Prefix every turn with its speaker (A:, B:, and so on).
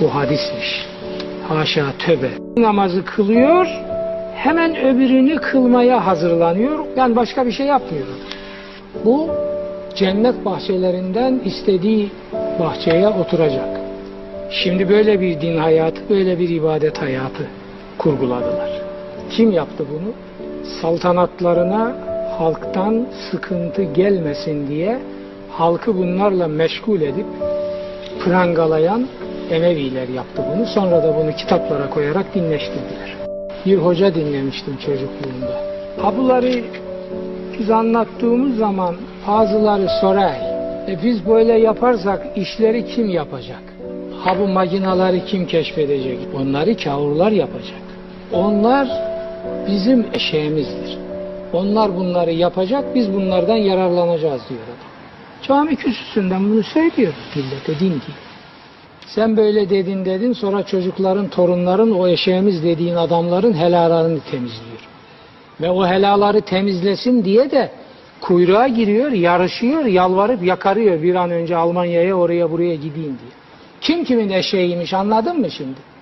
A: Bu hadismiş. Haşa töbe. Namazı kılıyor, hemen öbürünü kılmaya hazırlanıyor. Yani başka bir şey yapmıyor. Bu cennet bahçelerinden istediği bahçeye oturacak. Şimdi böyle bir din hayatı, böyle bir ibadet hayatı kurguladılar. Kim yaptı bunu? Saltanatlarına halktan sıkıntı gelmesin diye halkı bunlarla meşgul edip prangalayan Emeviler yaptı bunu. Sonra da bunu kitaplara koyarak dinleştirdiler. Bir hoca dinlemiştim çocukluğumda. Habuları biz anlattığımız zaman bazıları sorar. E biz böyle yaparsak işleri kim yapacak? Ha bu makinaları kim keşfedecek? Onları kavurlar yapacak. Onlar bizim eşeğimizdir. Onlar bunları yapacak, biz bunlardan yararlanacağız diyor adam. Cami kürsüsünden bunu söylüyor millete din diye. Sen böyle dedin dedin sonra çocukların, torunların o eşeğimiz dediğin adamların helalarını temizliyor. Ve o helaları temizlesin diye de kuyruğa giriyor, yarışıyor, yalvarıp yakarıyor bir an önce Almanya'ya oraya buraya gideyim diye. Kim kimin eşeğiymiş anladın mı şimdi?